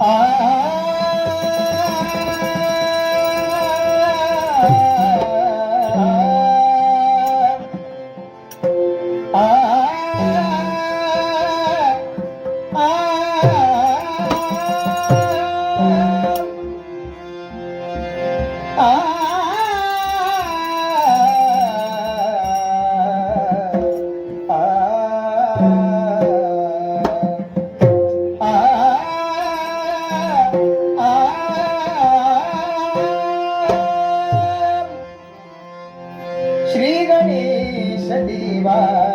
ஆ দিবা